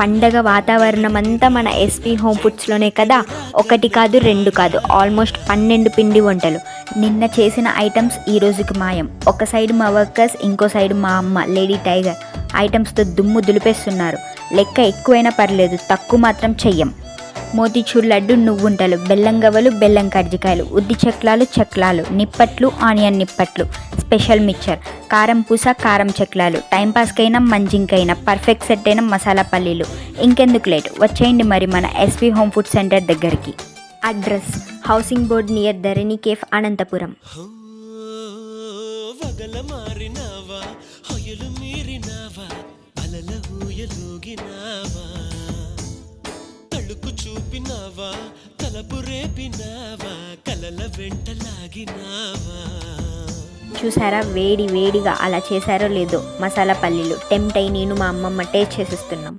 పండగ వాతావరణం అంతా మన ఎస్పీ హోమ్ ఫుడ్స్లోనే కదా? ఒకటి కాదు రెండు కాదు. ఆల్మోస్ట్ పన్నెండు పిండి వంటలు. నిన్న చేసిన ఐటమ్స్ ఈ రోజుకి మాయం. ఒక సైడ్ మా వర్కర్స్ ఇంకో సైడ్ మా అమ్మ లేడీ టైగర్. ఐటమ్స్తో దుమ్ము దులిపేస్తున్నారు. లెక్క ఎక్కువైనా పర్లేదు తక్కువ మాత్రం చెయ్యం. మోతిచూర్ లడ్డు నువ్వుంటలు బెల్లం గవ్వలు బెల్లం కర్జికాయలు ఉద్ది చెక్లాలు చెక్లాలు నిప్పట్లు ఆనియన్ నిప్పట్లు స్పెషల్ మిక్చర్ కారం పూస కారం చెక్లాలు టైంపాస్కైనా మంజింకైనా పర్ఫెక్ట్ సెట్ అయిన మసాలా పల్లీలు. ఇంకెందుకు లేట్? వచ్చేయండి మరి మన ఎస్వి హోమ్ ఫుడ్ సెంటర్ దగ్గరికి. Address housing board near Dharani cafe Anantapuram. మారినావా మీరినావా అలల ఊయలూగినావా తళుకు తలపు రేపినావా? కలల వెంట లాగినావా? చూసారా? వేడి వేడిగా అలా చేశారో లేదో మసాలా పల్లీలు. టెంప్ట్ అయి నేను మా అమ్మమ్మ టేస్ట్ చేసేస్తున్నాం.